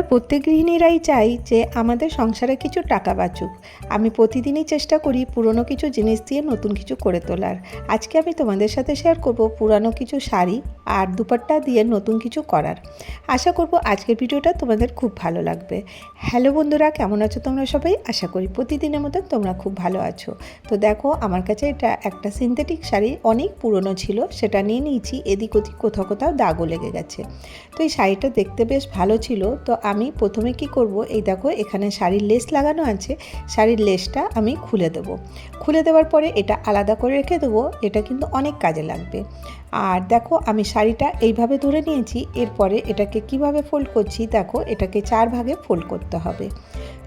আমরা প্রত্যেক গৃহিণীরাই চাই যে আমাদের সংসারে কিছু টাকা বাঁচুক। আমি প্রতিদিনই চেষ্টা করি পুরনো কিছু জিনিস দিয়ে নতুন কিছু করে তোলার। আজকে আমি তোমাদের সাথে শেয়ার করব পুরানো কিছু শাড়ি আর দুপাট্টা দিয়ে নতুন কিছু করার। আশা করব আজকের ভিডিওটা তোমাদের খুব ভালো লাগবে। হ্যালো বন্ধুরা, কেমন আছো তোমরা সবাই? আশা করি প্রতিদিনের মতন তোমরা খুব ভালো আছো। তো দেখো, আমার কাছে এটা একটা সিনথেটিক শাড়ি, অনেক পুরনো ছিল, সেটা নিয়ে নিয়েছি, এদিক ওদিক কোথাও কোথাও দাগও লেগে গেছে। তো এই শাড়িটা দেখতে বেশ ভালো ছিল। তো আমি প্রথমে কি করব? এই দেখো, এখানে শাড়ির লেস লাগানো আছে। শাড়ির লেসটা আমি খুলে দেব। খুলে দেওয়ার পরে এটা আলাদা করে রেখে দেবো। এটা কিন্তু অনেক কাজে লাগবে। আর দেখো, আমি শাড়িটা এইভাবে ধরে নিয়েছি। এরপরে এটাকে কীভাবে ফোল্ড করছি? দেখো, এটাকে চার ভাগে ফোল্ড করতে হবে।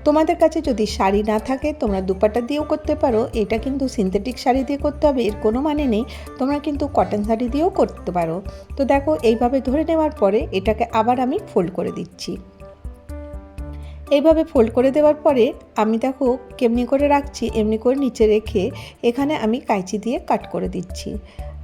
তোমাদের কাছে যদি শাড়ি না থাকে, তোমরা দুপাটা দিয়েও করতে পারো। এটা কিন্তু সিনথেটিক শাড়ি দিয়ে করতে হবে। এর কোনো মানে নেই। তোমরা কিন্তু কটন শাড়ি দিয়েও করতে পারো। তো দেখো, এইভাবে ধরে নেওয়ার পরে এটাকে আবার আমি ফোল্ড করে দিচ্ছি। এইভাবে ফোল্ড করে দেওয়ার পরে আমি দেখো কেমনি করে রাখছি, এমনি করে নিচে রেখে এখানে আমি কাঁচি দিয়ে কাট করে দিচ্ছি।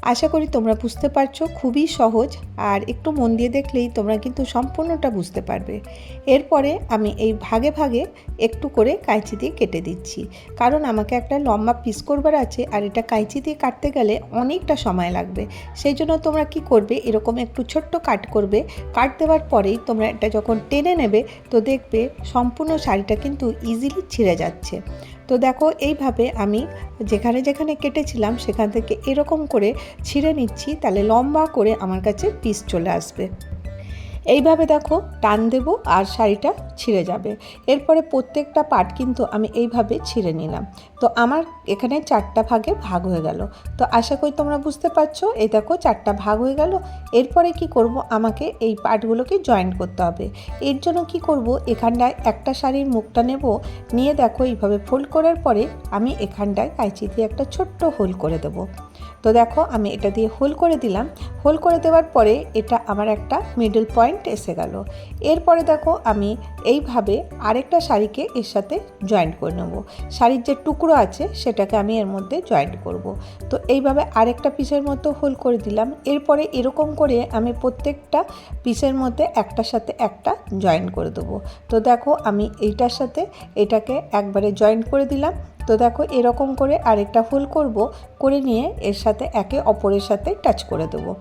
আশা করি তোমরা বুঝতে পারছ, খুবই সহজ আর একটু মন দিয়ে দেখলেই তোমরা কিন্তু সম্পূর্ণটা বুঝতে পারবে। এরপরে আমি এই ভাগে ভাগে একটু করে কাঁচি দিয়ে কেটে দিচ্ছি। কারণ আমাকে একটা লম্বা পিস করবার আছে আর এটা কাঁচি দিয়ে কাটতে গেলে অনেকটা সময় লাগবে। সেই জন্য তোমরা কি করবে, এরকম একটু ছোট্ট কাট করবে। কাট দেওয়ার পরেই তোমরা এটা যখন টেনে নেবে, তো দেখবে সম্পূর্ণ শাড়িটা কিন্তু ইজিলি ছিঁড়ে যাচ্ছে। তো দেখো, এইভাবে আমি যেখানে যেখানে কেটেছিলাম, সেখান থেকে এরকম করে ছিঁড়ে নিচ্ছি, তাহলে লম্বা করে আমার কাছে পিস চলে আসবে। এইভাবে দেখো টান দেব আর শাড়িটা ছিঁড়ে যাবে। এরপরে প্রত্যেকটা পার্ট কিন্তু আমি এইভাবে ছিঁড়ে নিলাম। তো আমার এখানে চারটা ভাগে ভাগ হয়ে গেল। তো আশা করি তোমরা বুঝতে পারছ, এই দেখো চারটা ভাগ হয়ে গেল। এরপরে কি করব, আমাকে এই পার্টগুলোকে জয়েন্ট করতে হবে। এর জন্য কি করব, এখানটায় একটা শাড়ির মুখটা নেব, নিয়ে দেখো এইভাবে ফোল্ড করার পরে আমি এখানটায় কাঁচি দিয়ে একটা ছোট্ট হোল করে দেবো। তো দেখো, আমি এটা দিয়ে হোল করে দিলাম। হোল করে দেওয়ার পরে এটা আমার একটা মিডল পয়েন্ট এসে গেল। এরপরে দেখো, আমি এইভাবে আরেকটা শাড়িকে এর সাথে জয়েন্ট করে নেব। শাড়ির যে টুকরো আছে, সেটাকে আমি এর মধ্যে জয়েন্ট করব। তো এইভাবে আরেকটা পিসের মতো হোল করে দিলাম। এরপরে এরকম করে আমি প্রত্যেকটা পিসের মধ্যে একটার সাথে একটা জয়েন্ট করে দেবো। তো দেখো, আমি এইটার সাথে এটাকে একবারে জয়েন্ট করে দিলাম। তো দেখো এরকম করে আরেকটা ফুল করব, করে নিয়ে এর সাথে একে অপরের সাথে টাচ করে দেবো।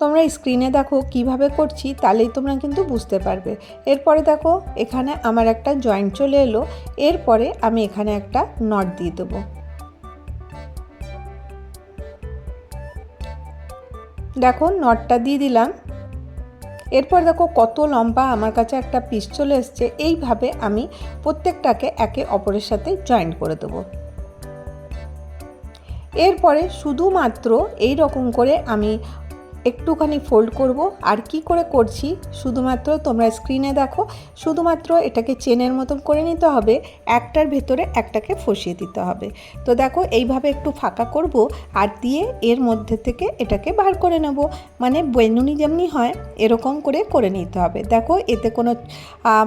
তোমরা স্ক্রিনে দেখো কীভাবে করছি তাহলেই তোমরা কিন্তু বুঝতে পারবে। এরপরে দেখো এখানে আমার একটা জয়েন্ট চলে এলো, এরপরে আমি এখানে একটা নট দিয়ে দেবো। দেখো নটটা দিয়ে দিলাম এরপর দেখো কত লম্বা আমার কাছে একটা পিস চলে এসছে। এইভাবে আমি প্রত্যেকটাকে একে অপরের সাথে জয়েন্ট করে দেবো। এরপরে শুধুমাত্র এই রকম করে আমি একটুখানি ফোল্ড করব। আর কি করে করছি? শুধুমাত্র তোমরা স্ক্রিনে দেখো, শুধুমাত্র এটাকে চেনের মতন করে নিতে হবে, একটার ভেতরে একটাকে ফসিয়ে দিতে হবে। তো দেখো, এইভাবে একটু ফাঁকা করব আর দিয়ে এর মধ্যে থেকে এটাকে বার করে নেব। মানে বেনুনি যেমনি হয়, এরকম করে করে নিতে হবে। দেখো, এতে কোনো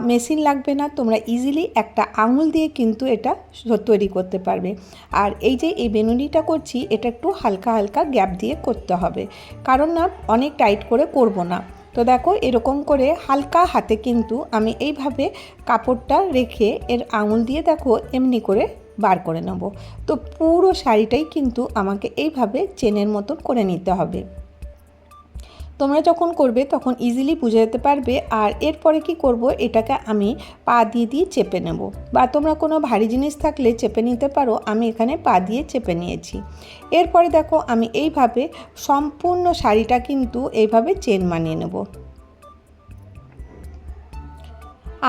মেশিন লাগবে না। তোমরা ইজিলি একটা আঙুল দিয়ে কিন্তু এটা তৈরি করতে পারবে। আর এই যে এই বেনুনিটা করছি, এটা একটু হালকা হালকা গ্যাপ দিয়ে করতে হবে। কারণ অনেক টাইট করে করব না। তো দেখো, এরকম করে হালকা হাতে কিন্তু আমি এইভাবে কাপড়টা রেখে এর আঙুল দিয়ে দেখো, এমনি করে বার করে নেব। তো পুরো শাড়িটাই কিন্তু আমাকে এইভাবে চেনের মতন করে নিতে হবে। তোমরা যখন করবে তখন ইজিলি বুঝে যেতে পারবে আর এরপরে কি করব? এটাকে আমি পা দিয়ে দিয়ে চেপে নেব। বা তোমরা কোনো ভারী জিনিস থাকলে চেপে নিতে পারো, আমি এখানে পা দিয়ে চেপে নিয়েছি। এরপরে দেখো আমি এইভাবে সম্পূর্ণ শাড়িটা কিন্তু এইভাবে চেন মানিয়ে নেব।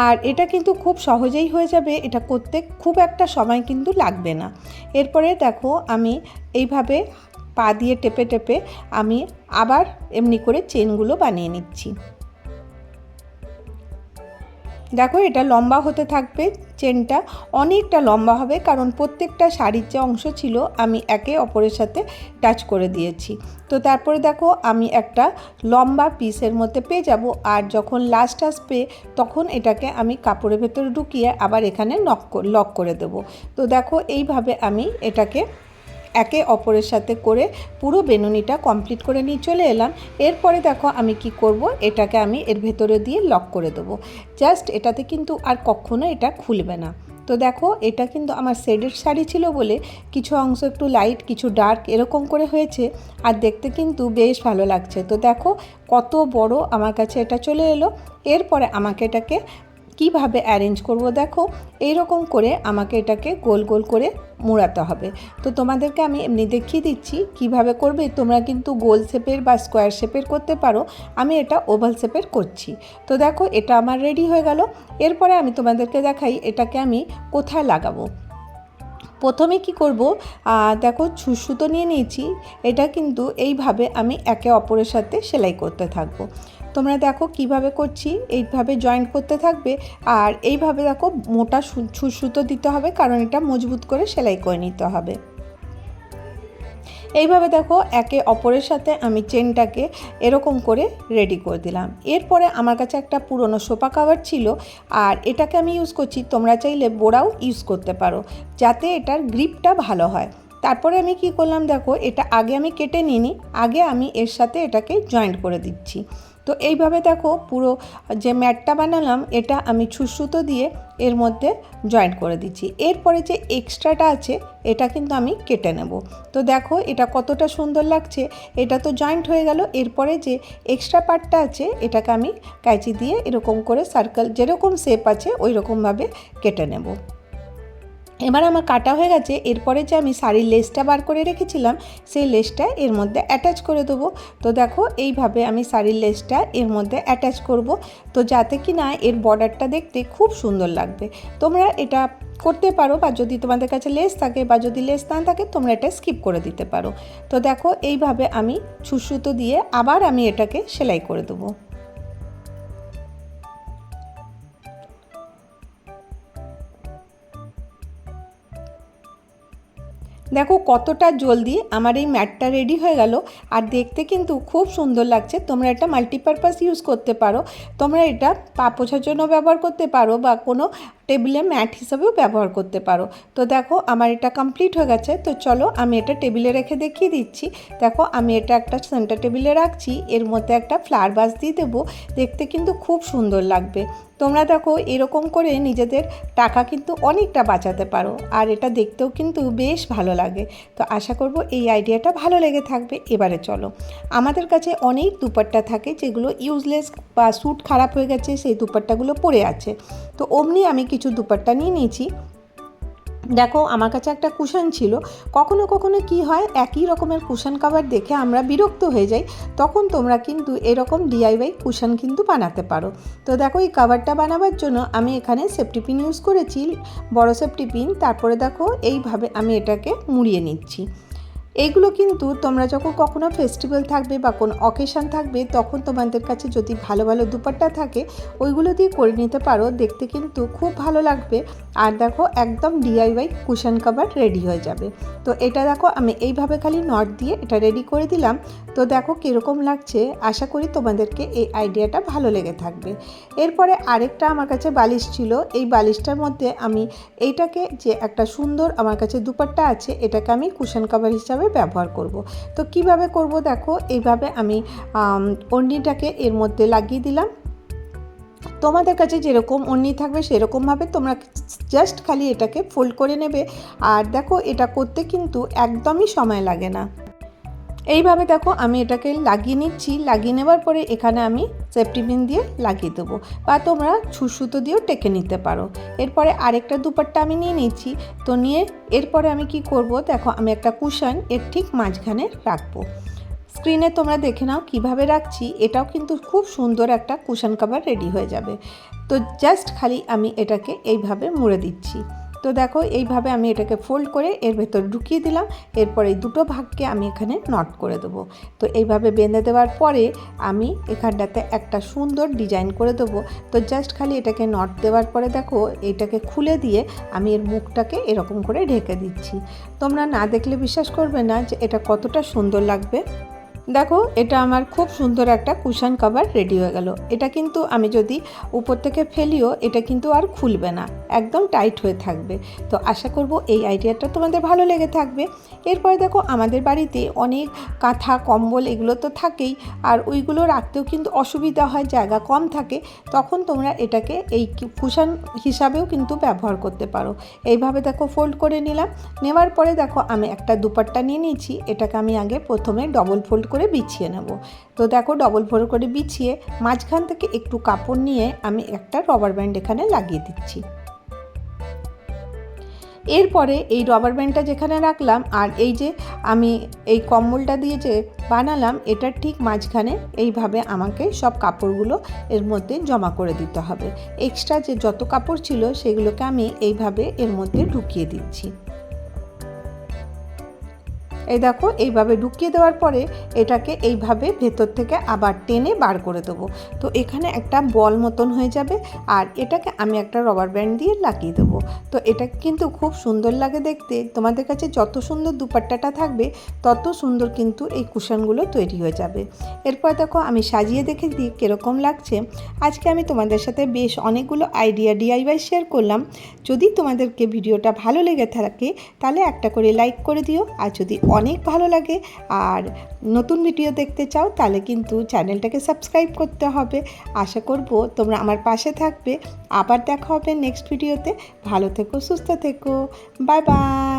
আর এটা কিন্তু খুব সহজেই হয়ে যাবে, এটা করতে খুব একটা সময় কিন্তু লাগবে না। এরপরে দেখো আমি এইভাবে পা দিয়ে টেপে টেপে আমি আবার এমনি করে চেনগুলো বানিয়ে নিচ্ছি। দেখো এটা লম্বা হতে থাকবে, চেনটা অনেকটা লম্বা হবে কারণ প্রত্যেকটা শাড়ির যে অংশ ছিল আমি একে অপরের সাথে টাচ করে দিয়েছি। তো তারপরে দেখো আমি একটা লম্বা পিসের মধ্যে পেয়ে যাব আর যখন লাস্ট আসবে তখন এটাকে আমি কাপড়ের ভেতরে ঢুকিয়ে আবার এখানে নক লক করে দেবো। তো দেখো এইভাবে আমি এটাকে একে অপরের সাথে করে পুরো বেনুনিটা কমপ্লিট করে নিয়ে চলে এলাম। এরপরে দেখো আমি কি করব? এটাকে আমি এর ভেতরে দিয়ে লক করে দেবো। জাস্ট এটাতে কিন্তু আর কখনো এটা খুলবে না। তো দেখো, এটা কিন্তু আমার শেডের শাড়ি ছিল বলে কিছু অংশ একটু লাইট কিছু ডার্ক এরকম করে হয়েছে আর দেখতে কিন্তু বেশ ভালো লাগছে। তো দেখো, কত বড় আমার কাছে এটা চলে এলো। এরপরে আমাকে এটাকে কীভাবে অ্যারেঞ্জ করব দেখো? এই রকম করে আমাকে এটাকে গোল গোল করে মোড়াতে হবে। তো তোমাদেরকে আমি এমনি দেখিয়ে দিচ্ছি কীভাবে করবে। তোমরা কিন্তু গোল শেপের বা স্কোয়ার শেপের করতে পারো। আমি এটা ওভাল শেপের করছি। তো দেখো, এটা আমার রেডি হয়ে গেল। এরপরে আমি তোমাদেরকে দেখাই এটাকে আমি কোথায় লাগাবো। প্রথমে কি করব? দেখো সুতো নিয়ে নিয়েছি। এটা কিন্তু এইভাবে আমি একে অপরের সাথে সেলাই করতে থাকব। তোমরা দেখো কীভাবে করছি, এইভাবে জয়েন্ট করতে থাকবে আর এইভাবে দেখো মোটা সু- সুতো দিতে হবে কারণ এটা মজবুত করে সেলাই করে নিতে হবে। এইভাবে দেখো একে অপরের সাথে আমি চেনটাকে এরকম করে রেডি করে দিলাম। এরপরে আমার কাছে একটা পুরনো সোফা কাভার ছিল আর এটাকে আমি ইউজ করছি, তোমরা চাইলে বোড়াও ইউজ করতে পারো যাতে এটার গ্রিপটা ভালো হয়। তারপরে আমি কি করলাম দেখো, এটা আগে আমি কেটে নিইনি, আগে আমি এর সাথে এটাকে জয়েন্ট করে দিচ্ছি। তো এইভাবে দেখো পুরো যে ম্যাটটা বানালাম, এটা আমি ছুসুতো দিয়ে এর মধ্যে জয়েন্ট করে দিচ্ছি। এরপরে যে এক্সট্রাটা আছে, এটা কিন্তু আমি কেটে নেব। তো দেখো এটা কতটা সুন্দর লাগছে। এটা তো জয়েন্ট হয়ে গেল। এরপরে যে এক্সট্রা পার্টটা আছে, এটাকে আমি কাঁচি দিয়ে এরকম করে সার্কেল যেরকম শেপ আছে ওই রকমভাবে কেটে নেব। এবার আমার কাটা হয়ে গেছে, এরপরে যে আমি শাড়ির লেসটা বার করে রেখেছিলাম, সেই লেসটা এর মধ্যে অ্যাটাচ করে দেবো। তো দেখো, এইভাবে আমি শাড়ির লেসটা এর মধ্যে অ্যাটাচ করব। তো যাতে কি না এর বর্ডারটা দেখতে খুব সুন্দর লাগবে। তোমরা এটা করতে পারো বা যদি তোমাদের কাছে লেস থাকে বা যদি লেস না থাকে, তোমরা এটা স্কিপ করে দিতে পারো। তো দেখো, এইভাবে আমি ছুসুতো দিয়ে আবার আমি এটাকে সেলাই করে দেবো। দেখো কতটা জলদি আমার এই ম্যাটটা রেডি হয়ে গেল। আর দেখতে কিন্তু খুব সুন্দর লাগছে। তোমরা এটা মাল্টিপারপাস ইউজ করতে পারো। তোমরা এটা পা পোছার জন্য ব্যবহার করতে পারো বা কোনো টেবিলে ম্যাট হিসাবেও ব্যবহার করতে পারো। তো দেখো, আমার এটা কমপ্লিট হয়ে গেছে। তো চলো, আমি এটা টেবিলে রেখে দেখিয়ে দিচ্ছি। দেখো, আমি এটা একটা সেন্টার টেবিলে রাখছি। এর মধ্যে একটা ফ্লাওয়ার বাস দিয়ে দেবো। দেখতে কিন্তু খুব সুন্দর লাগবে। তোমরা দেখো, এরকম করে নিজেদের টাকা কিন্তু অনেকটা বাঁচাতে পারো। আর এটা দেখতেও কিন্তু বেশ ভালো লাগে। তো আশা করব, এই আইডিয়াটা ভালো লেগে থাকবে। এবারে চলো। আমাদের কাছে অনেক দুপাট্টা থাকে যেগুলো ইউজলেস বা স্যুট খারাপ হয়ে গেছে, সেই দুপাট্টাগুলো পড়ে আছে। তো অমনি আমি কিছু দুপাট্টা নিয়ে নিয়েছি। দেখো, আমার কাছে একটা কুশন ছিল। কখনো কখনো কি হয়, একই রকমের কুশন কাভার দেখে আমরা বিরক্ত হয়ে যাই। তখন তোমরা কিন্তু এরকম ডিআইওয়াই কুশন কিন্তু বানাতে পারো। তো দেখো, এই কাভারটা বানাবার জন্য আমি এখানে সেফটি পিন ইউজ করেছি, বড় সেফটি পিন তারপরে দেখো, এইভাবে আমি এটাকে মুড়িয়ে নিচ্ছি। এইগুলো কিন্তু তোমরা যখন কখনো ফেস্টিভ্যাল থাকবে বা কোনো অকেশান থাকবে, তখন তোমাদের কাছে যদি ভালো ভালো দুপাট্টা থাকে, ওইগুলো দিয়ে করে নিতে পারো। দেখতে কিন্তু খুব ভালো লাগবে। আর দেখো, একদম ডিআইওয়াই কুশন কাভার রেডি হয়ে যাবে। তো এটা দেখো, আমি এইভাবে খালি নট দিয়ে এটা রেডি করে দিলাম। তো দেখো কীরকম লাগছে। আশা করি তোমাদেরকে এই আইডিয়াটা ভালো লেগে থাকবে। এরপরে আরেকটা আমার কাছে বালিশ ছিল। এই বালিশটার মধ্যে আমি এইটাকে যে একটা সুন্দর আমার কাছে দুপাট্টা আছে, এটাকে আমি কুশন কাভার হিসাবে ব্যবহার করব? তো কীভাবে করব দেখো, এইভাবে আমি অন্যটাকে এর মধ্যে লাগিয়ে দিলাম। তোমাদের কাছে যেরকম ওড়নি থাকবে সেরকমভাবে তোমরা জাস্ট খালি এটাকে ফোল্ড করে নেবে। আর দেখো, এটা করতে কিন্তু একদমই সময় লাগে না। এইভাবে দেখো আমি এটাকে লাগিয়ে নিচ্ছি। লাগিয়ে নেবার পরে এখানে আমি সেফটি পিন দিয়ে লাগিয়ে দেবো বা তোমরা ছুসুতো দিয়েও টেকে নিতে পারো। এরপরে আরেকটা দুপাট্টা আমি নিয়ে নিচ্ছি। তো নিয়ে এরপরে আমি কি করব? দেখো আমি একটা কুশন এর ঠিক মাঝখানে রাখব। স্ক্রিনে তোমরা দেখে নাও কীভাবে রাখছি। এটাও কিন্তু খুব সুন্দর একটা কুশন কাভার রেডি হয়ে যাবে। তো জাস্ট খালি আমি এটাকে এইভাবে মুড়ে দিচ্ছি। তো দেখো, এইভাবে আমি এটাকে ফোল্ড করে এর ভেতর ঢুকিয়ে দিলাম। এরপরে এই দুটো ভাগকে আমি এখানে নট করে দেবো। তো এইভাবে বেঁধে দেওয়ার পরে আমি এখানটাতে একটা সুন্দর ডিজাইন করে দেবো। তো জাস্ট খালি এটাকে নট দেওয়ার পরে দেখো, এটাকে খুলে দিয়ে আমি এর মুখটাকে এরকম করে ঢেকে দিচ্ছি। তোমরা না দেখলে বিশ্বাস করবে না যে এটা কতটা সুন্দর লাগবে। দেখো, এটা আমার খুব সুন্দর একটা কুশন কভার রেডি হয়ে গেল। এটা কিন্তু আমি যদি উপর থেকে ফেলিও, এটা কিন্তু আর খুলবে না। একদম টাইট হয়ে থাকবে। তো আশা করব এই আইডিয়াটা তোমাদের ভালো লেগে থাকবে। এরপরে দেখো, আমাদের বাড়িতে অনেক কাঁথা, কম্বল এগুলো তো থাকেই। আর ওইগুলো রাখতেও কিন্তু অসুবিধা হয়, জায়গা কম থাকে। তখন তোমরা এটাকে এই কুশন হিসাবেও কিন্তু ব্যবহার করতে পারো। এইভাবে দেখো ফোল্ড করে নিলাম। নেওয়ার পরে দেখো, আমি একটা দুপাট্টা নিয়ে নিয়েছি। এটাকে আমি আগে প্রথমে ডবল ফোল্ড করে বিছিয়ে নেব। তো দেখো ডবল ফোল্ড করে বিছিয়ে মাঝখান থেকে একটু কাপড় নিয়ে আমি একটা রবার ব্যান্ড এখানে লাগিয়ে দিচ্ছি। এরপরে এই রবার ব্যান্ডটা যেখানে রাখলাম আর এই যে আমি এই কম্বলটা দিয়ে যে বানালাম এটার ঠিক মাঝখানে এইভাবে আমাকে সব কাপড়গুলো এর মধ্যে জমা করে দিতে হবে। এক্সট্রা যে যত কাপড় ছিল সেগুলোকে আমি এইভাবে এর মধ্যে ঢুকিয়ে দিচ্ছি। এই দেখো, এইভাবে ঢুকিয়ে দেওয়ার পরে এটাকে এইভাবে ভেতর থেকে আবার টেনে বার করে দেবো। তো এখানে একটা বল মতন হয়ে যাবে আর এটাকে আমি একটা রবার ব্যান্ড দিয়ে লাগিয়ে দেবো। তো এটা কিন্তু খুব সুন্দর লাগে দেখতে। তোমাদের কাছে যত সুন্দর দুপাট্টাটা থাকবে, তত সুন্দর কিন্তু এই কুশনগুলো তৈরি হয়ে যাবে। এরপর দেখো, আমি সাজিয়ে দেখে দিই কীরকম লাগছে। আজকে আমি তোমাদের সাথে বেশ অনেকগুলো আইডিয়া ডিআইওয়াই শেয়ার করলাম। যদি তোমাদেরকে ভিডিওটা ভালো লেগে থাকে, তাহলে একটা করে লাইক করে দিও। আর যদি অনেক ভালো লাগে। আর নতুন ভিডিও দেখতে চাও তাহলে কিন্তু চ্যানেলটাকে সাবস্ক্রাইব করতে হবে। আশা করব তোমরা আমার পাশে থাকবে। আবার দেখা হবে নেক্সট ভিডিওতে ভালো থেকো, সুস্থ থেকো। Bye bye